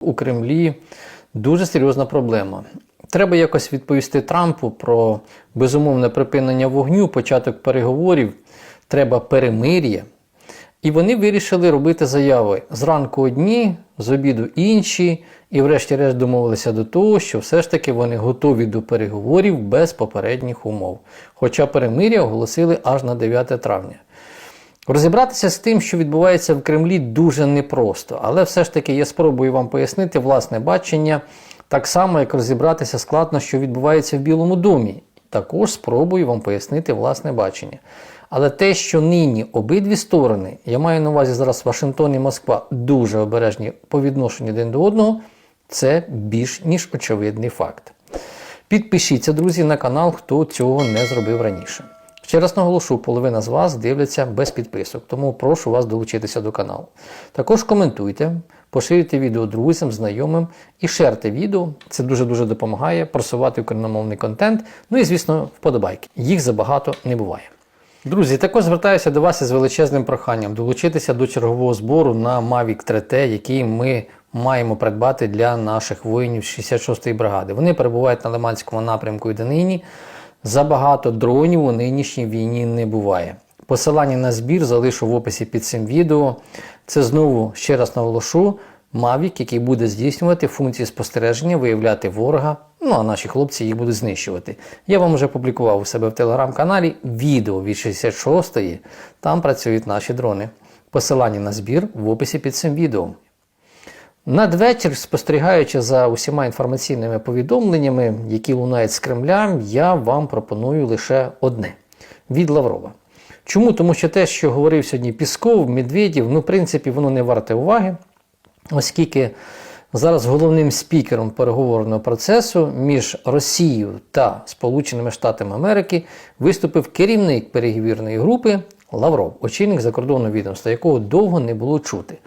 у Кремлі дуже серйозна проблема. Треба якось відповісти Трампу про безумовне припинення вогню, початок переговорів, треба перемир'я. І вони вирішили робити заяви зранку одні, з обіду інші, і врешті-решт домовилися до того, що все ж таки вони готові до переговорів без попередніх умов. Хоча перемир'я оголосили аж на 9 травня. Розібратися з тим, що відбувається в Кремлі, дуже непросто, але все ж таки я спробую вам пояснити власне бачення, так само, як розібратися складно, що відбувається в Білому домі. Також спробую вам пояснити власне бачення. Але те, що нині обидві сторони, я маю на увазі зараз Вашингтон і Москва, дуже обережні по відношенню один до одного, це більш ніж очевидний факт. Підпишіться, друзі, на канал, хто цього не зробив раніше. Ще раз наголошу, половина з вас дивляться без підписок, тому прошу вас долучитися до каналу. Також коментуйте, поширюйте відео друзям, знайомим і шерте відео. Це дуже-дуже допомагає просувати україномовний контент. Ну і, звісно, вподобайки. Їх забагато не буває. Друзі, також звертаюся до вас із величезним проханням долучитися до чергового збору на Mavic 3T, який ми маємо придбати для наших воїнів 66-ї бригади. Вони перебувають на Лиманському напрямку і донині. Забагато дронів у нинішній війні не буває. Посилання на збір залишу в описі під цим відео. Це знову ще раз наголошу. Mavic, який буде здійснювати функції спостереження, виявляти ворога, ну а наші хлопці їх будуть знищувати. Я вам вже публікував у себе в телеграм-каналі відео від 66-ї, там працюють наші дрони. Посилання на збір в описі під цим відео. Надвечір, спостерігаючи за усіма інформаційними повідомленнями, які лунають з Кремля, я вам пропоную лише одне від Лаврова. Чому? Тому що те, що говорив сьогодні Пісков, Медведєв, ну, в принципі, воно не варте уваги, оскільки зараз головним спікером переговорного процесу між Росією та Сполученими Штатами Америки виступив керівник переговірної групи Лавров, очільник закордонного відомства, якого довго не було чути.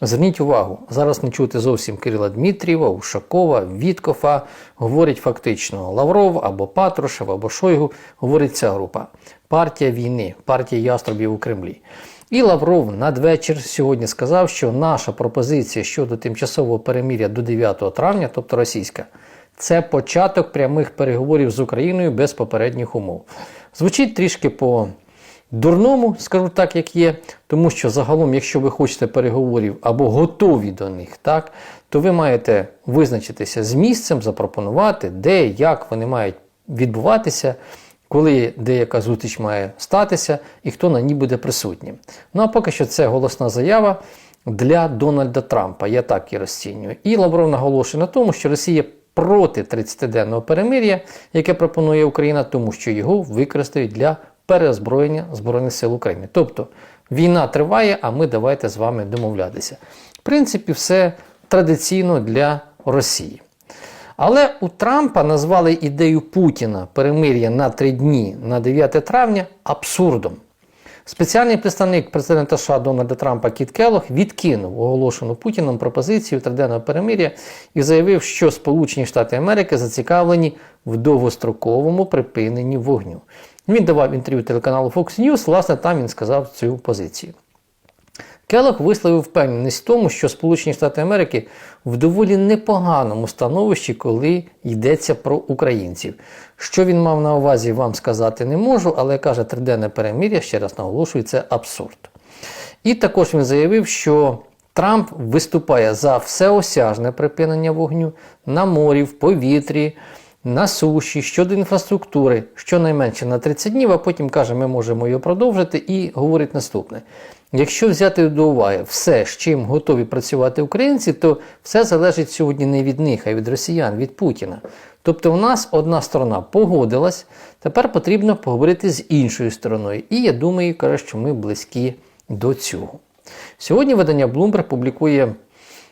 Зверніть увагу, зараз не чути зовсім Кирила Дмитрієва, Ушакова, Віткофа. Говорить фактично Лавров або Патрушев, або Шойгу. Говорить ця група. Партія війни, партія яструбів у Кремлі. І Лавров надвечір сьогодні сказав, що наша пропозиція щодо тимчасового переміря до 9 травня, тобто російська, це початок прямих переговорів з Україною без попередніх умов. Звучить трішки по дурному, скажу так, як є, тому що загалом, якщо ви хочете переговорів або готові до них, так, то ви маєте визначитися з місцем, запропонувати, де, як вони мають відбуватися, коли деяка зустріч має статися і хто на ній буде присутнім. Ну а поки що це голосна заява для Дональда Трампа, я так і розцінюю. І Лавров наголошує на тому, що Росія проти 30-денного перемир'я, яке пропонує Україна, тому що його використають для переозброєння Збройних сил України. Тобто війна триває, а ми давайте з вами домовлятися. В принципі, все традиційно для Росії. Але у Трампа назвали ідею Путіна перемир'я на три дні на 9 травня абсурдом. Спеціальний представник президента США Дональда Трампа Кіт Келох відкинув оголошену Путіном пропозицію триденного перемир'я і заявив, що Сполучені Штати Америки зацікавлені в довгостроковому припиненні вогню. Він давав інтерв'ю телеканалу Fox News, власне, там він сказав цю позицію. Келох висловив впевненість в тому, що Сполучені Штати Америки в доволі непоганому становищі, коли йдеться про українців. Що він мав на увазі, вам сказати не можу, але каже, триденне перемир'я, ще раз наголошую, це абсурд. І також він заявив, що Трамп виступає за всеосяжне припинення вогню на морі, в повітрі, на суші, щодо інфраструктури, щонайменше на 30 днів, а потім каже, ми можемо його продовжити, і говорить наступне. Якщо взяти до уваги все, з чим готові працювати українці, то все залежить сьогодні не від них, а від росіян, від Путіна. Тобто, у нас одна сторона погодилась, тепер потрібно поговорити з іншою стороною. І я думаю, каже, що ми близькі до цього. Сьогодні видання Bloomberg публікує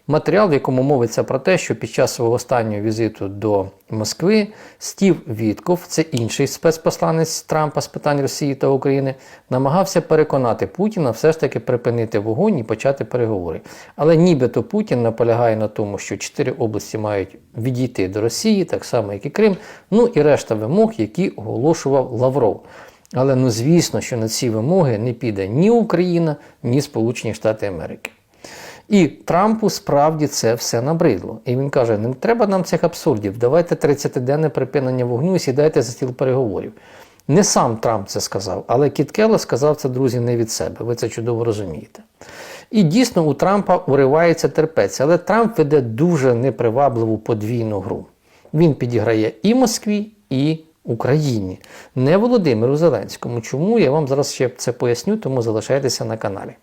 матеріал, в якому мовиться про те, що під час свого останнього візиту до Москви Стів Вітков, це інший спецпосланець Трампа з питань Росії та України, намагався переконати Путіна все ж таки припинити вогонь і почати переговори. Але нібито Путін наполягає на тому, що чотири області мають відійти до Росії, так само як і Крим, ну і решта вимог, які оголошував Лавров. Але ну звісно, що на ці вимоги не піде ні Україна, ні Сполучені Штати Америки. І Трампу справді це все набридло. І він каже: не треба нам цих абсурдів, давайте 30-денне припинення вогню і сідайте за стіл переговорів. Не сам Трамп це сказав, але Кіт сказав це, друзі, не від себе. Ви це чудово розумієте. І дійсно у Трампа уривається терпець, але Трамп веде дуже непривабливу подвійну гру. Він підіграє і Москві, і Україні, не Володимиру Зеленському. Чому я вам зараз ще це поясню, тому залишайтеся на каналі.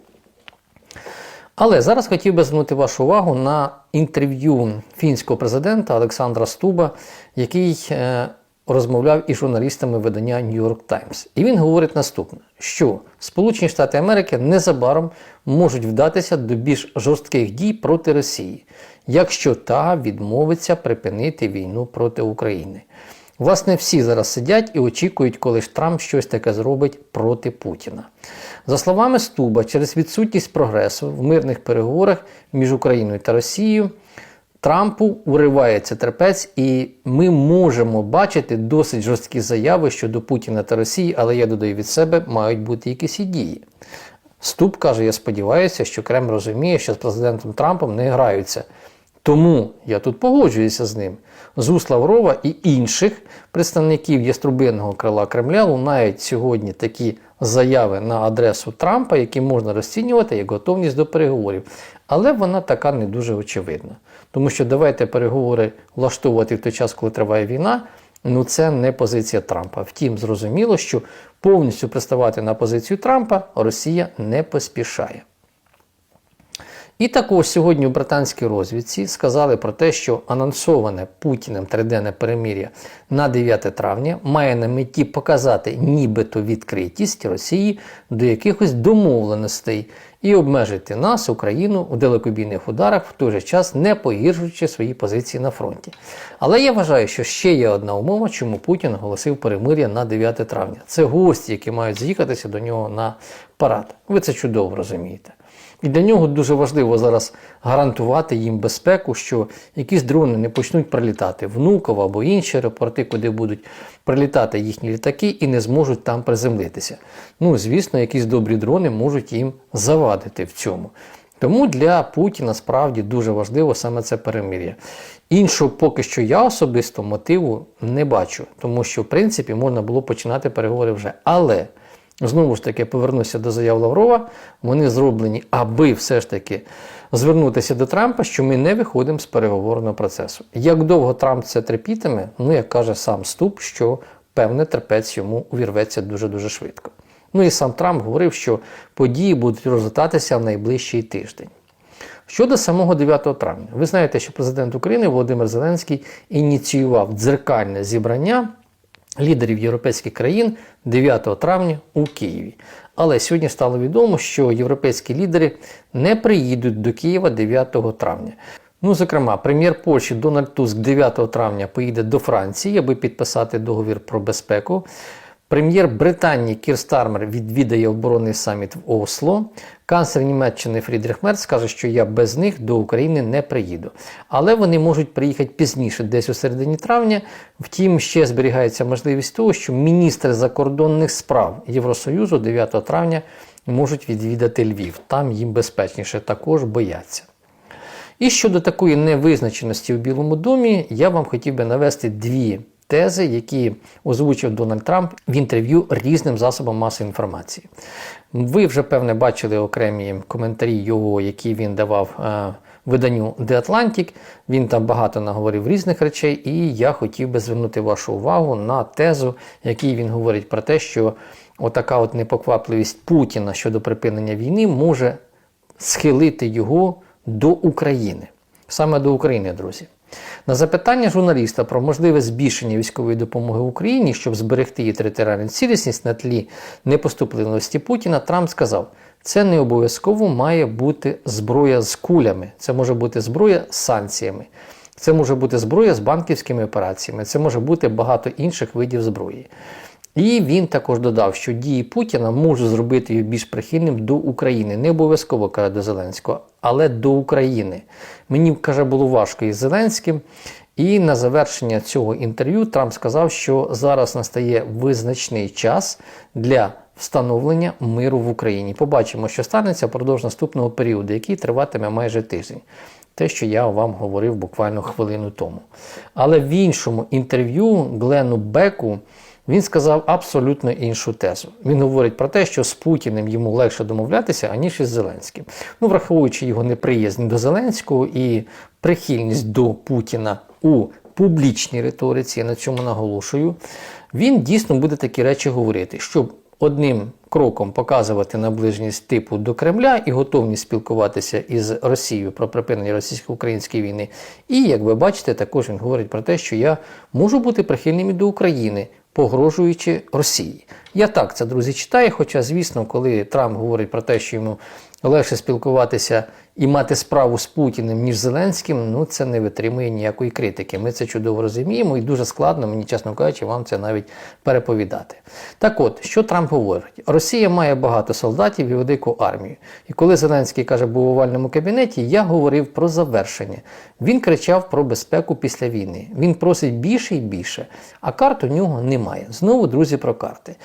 Але зараз хотів би звернути вашу увагу на інтерв'ю фінського президента Олександра Стуба, який е, розмовляв із журналістами видання New York Times. І він говорить наступне: що Сполучені Штати Америки незабаром можуть вдатися до більш жорстких дій проти Росії, якщо та відмовиться припинити війну проти України. Власне, всі зараз сидять і очікують, коли ж Трамп щось таке зробить проти Путіна. За словами Стуба, через відсутність прогресу в мирних переговорах між Україною та Росією Трампу уривається терпець, і ми можемо бачити досить жорсткі заяви щодо Путіна та Росії, але я додаю від себе, мають бути якісь і дії. Ступ каже: я сподіваюся, що Кремль розуміє, що з президентом Трампом не граються. Тому я тут погоджуюся з ним. З уст Лаврова і інших представників яструбинного крила Кремля лунають сьогодні такі заяви на адресу Трампа, які можна розцінювати як готовність до переговорів. Але вона така не дуже очевидна. Тому що давайте переговори влаштовувати в той час, коли триває війна. Ну, це не позиція Трампа. Втім, зрозуміло, що повністю приставати на позицію Трампа Росія не поспішає. І також сьогодні у британській розвідці сказали про те, що анонсоване Путіним триденне перемир'я на 9 травня має на меті показати нібито відкритість Росії до якихось домовленостей і обмежити нас, Україну, у далекобійних ударах, в той же час не погіршуючи свої позиції на фронті. Але я вважаю, що ще є одна умова, чому Путін оголосив перемир'я на 9 травня. Це гості, які мають з'їхатися до нього на парад. Ви це чудово розумієте. І для нього дуже важливо зараз гарантувати їм безпеку, що якісь дрони не почнуть прилітати Внуково або інші аеропорти, куди будуть прилітати їхні літаки і не зможуть там приземлитися. Ну, звісно, якісь добрі дрони можуть їм завадити в цьому. Тому для Путіна справді дуже важливо саме це перемир'я. Іншого поки що я особисто мотиву не бачу, тому що в принципі можна було починати переговори вже. Але Знову ж таки, повернуся до заяв Лаврова. Вони зроблені, аби все ж таки звернутися до Трампа, що ми не виходимо з переговорного процесу. Як довго Трамп це терпітиме, ну як каже сам Ступ, що певне терпець йому увірветься дуже-дуже швидко. Ну і сам Трамп говорив, що події будуть розгортатися в найближчий тиждень. Щодо самого 9 травня, ви знаєте, що президент України Володимир Зеленський ініціював дзеркальне зібрання лідерів європейських країн 9 травня у Києві. Але сьогодні стало відомо, що європейські лідери не приїдуть до Києва 9 травня. Ну, зокрема, прем'єр Польщі Дональд Туск 9 травня поїде до Франції, аби підписати договір про безпеку. Прем'єр Британії Кір Стармер відвідає оборонний саміт в Осло. Канцлер Німеччини Фрідріх Мерц каже, що я без них до України не приїду. Але вони можуть приїхати пізніше, десь у середині травня. Втім, ще зберігається можливість того, що міністри закордонних справ Євросоюзу 9 травня можуть відвідати Львів. Там їм безпечніше також бояться. І щодо такої невизначеності в Білому домі, я вам хотів би навести дві тези, які озвучив Дональд Трамп в інтерв'ю різним засобам масової інформації. Ви вже певне бачили окремі коментарі його, які він давав е, виданню The Atlantic. Він там багато наговорив різних речей, і я хотів би звернути вашу увагу на тезу, якій він говорить про те, що отака от непоквапливість Путіна щодо припинення війни може схилити його до України. Саме до України, друзі. На запитання журналіста про можливе збільшення військової допомоги Україні, щоб зберегти її територіальну цілісність на тлі непоступливості Путіна, Трамп сказав: це не обов'язково має бути зброя з кулями, це може бути зброя з санкціями, це може бути зброя з банківськими операціями, це може бути багато інших видів зброї. І він також додав, що дії Путіна можуть зробити його більш прихильним до України. Не обов'язково каже до Зеленського, але до України. Мені каже, було важко із Зеленським. І на завершення цього інтерв'ю Трамп сказав, що зараз настає визначний час для встановлення миру в Україні. Побачимо, що станеться впродовж наступного періоду, який триватиме майже тиждень. Те, що я вам говорив буквально хвилину тому. Але в іншому інтерв'ю Глену Беку він сказав абсолютно іншу тезу. Він говорить про те, що з Путіним йому легше домовлятися, аніж із Зеленським. Ну, враховуючи його неприязнь до Зеленського і прихильність до Путіна у публічній риториці, я на цьому наголошую, він дійсно буде такі речі говорити, щоб одним кроком показувати наближеність типу до Кремля і готовність спілкуватися із Росією про припинення російсько-української війни. І, як ви бачите, також він говорить про те, що я можу бути прихильним і до України, погрожуючи Росії. Я так це, друзі, читаю, хоча, звісно, коли Трамп говорить про те, що йому легше спілкуватися і мати справу з Путіним, ніж Зеленським, ну це не витримує ніякої критики. Ми це чудово розуміємо, і дуже складно, мені чесно кажучи, вам це навіть переповідати. Так от, що Трамп говорить? Росія має багато солдатів і велику армію. І коли Зеленський каже, був у овальному кабінеті, я говорив про завершення. Він кричав про безпеку після війни. Він просить більше і більше, а карт у нього немає. Знову, друзі, про карти.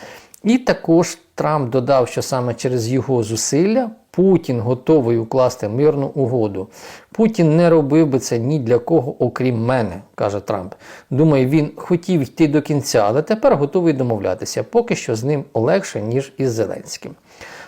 І також Трамп додав, що саме через його зусилля Путін готовий укласти мирну угоду. Путін не робив би це ні для кого, окрім мене, каже Трамп. Думаю, він хотів йти до кінця, але тепер готовий домовлятися. Поки що з ним легше, ніж із Зеленським.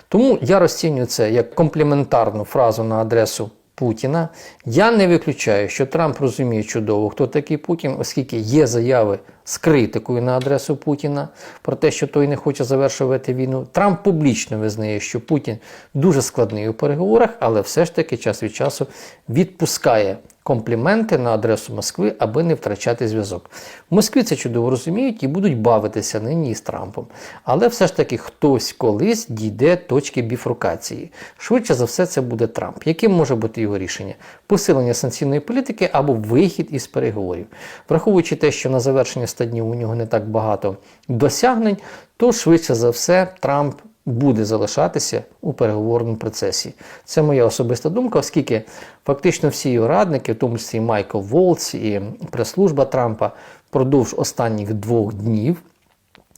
Тому я розцінюю це як компліментарну фразу на адресу Путіна. Я не виключаю, що Трамп розуміє чудово, хто такий Путін, оскільки є заяви з критикою на адресу Путіна про те, що той не хоче завершувати війну. Трамп публічно визнає, що Путін дуже складний у переговорах, але все ж таки час від часу відпускає компліменти на адресу Москви, аби не втрачати зв'язок. В Москві це чудово розуміють і будуть бавитися нині із Трампом. Але все ж таки хтось колись дійде точки біфрукації. Швидше за все, це буде Трамп. Яким може бути його рішення? Посилення санкційної політики або вихід із переговорів. Враховуючи те, що на завершення 100 днів у нього не так багато досягнень, то швидше за все Трамп буде залишатися у переговорному процесі. Це моя особиста думка, оскільки фактично всі його радники, в тому числі Майкл Волц і прес-служба Трампа, впродовж останніх двох днів.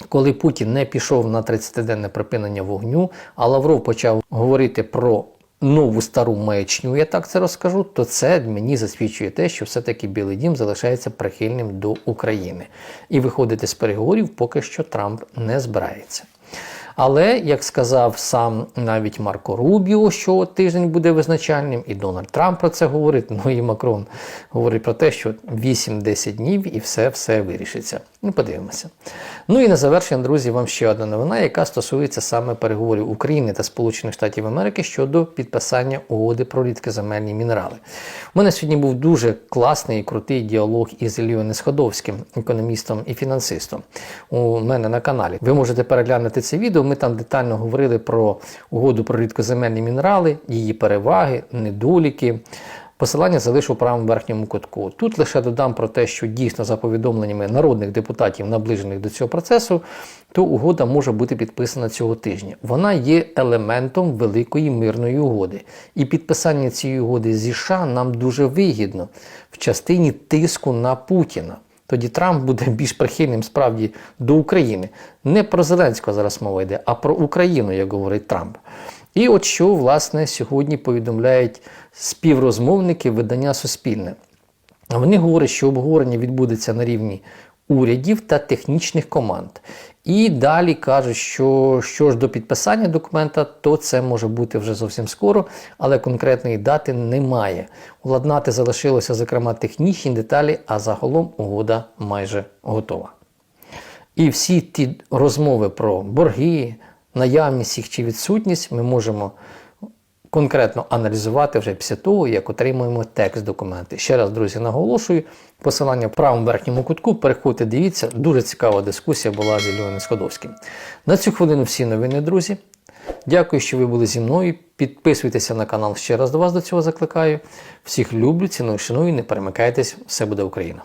Коли Путін не пішов на 30-денне припинення вогню, а Лавров почав говорити про нову стару маячню, я так це розкажу, то це мені засвідчує те, що все-таки Білий Дім залишається прихильним до України. І виходити з переговорів поки що Трамп не збирається. Але, як сказав сам навіть Марко Рубіо, що тиждень буде визначальним, і Дональд Трамп про це говорить, ну і Макрон говорить про те, що 8-10 днів і все все вирішиться. Ну, подивимося. Ну і на завершення, друзі, вам ще одна новина, яка стосується саме переговорів України та Сполучених Штатів Америки щодо підписання угоди про рідкоземельні мінерали. У мене сьогодні був дуже класний і крутий діалог із Ілією Несходовським, економістом і фінансистом. У мене на каналі. Ви можете переглянути це відео. Ми там детально говорили про угоду про рідкоземельні мінерали, її переваги, недоліки. Посилання залишу у правому верхньому кутку. Тут лише додам про те, що дійсно за повідомленнями народних депутатів, наближених до цього процесу, то угода може бути підписана цього тижня. Вона є елементом великої мирної угоди. І підписання цієї угоди зі США нам дуже вигідно в частині тиску на Путіна. Тоді Трамп буде більш прихильним справді до України. Не про Зеленського зараз мова йде, а про Україну, як говорить Трамп. І от що, власне, сьогодні повідомляють співрозмовники видання Суспільне. Вони говорять, що обговорення відбудеться на рівні урядів та технічних команд. І далі кажуть, що що ж до підписання документа, то це може бути вже зовсім скоро, але конкретної дати немає. Уладнати залишилося, зокрема, технічні деталі, а загалом угода майже готова. І всі ті розмови про борги, наявність їх чи відсутність ми можемо конкретно аналізувати вже після того, як отримуємо текст документи. Ще раз, друзі, наголошую, посилання в правому верхньому кутку, переходьте, дивіться, дуже цікава дискусія була з Іллею Складовським. На цю хвилину всі новини, друзі. Дякую, що ви були зі мною. Підписуйтеся на канал ще раз до вас до цього закликаю. Всіх люблю, ціную, шаную, не перемикайтесь, все буде Україна!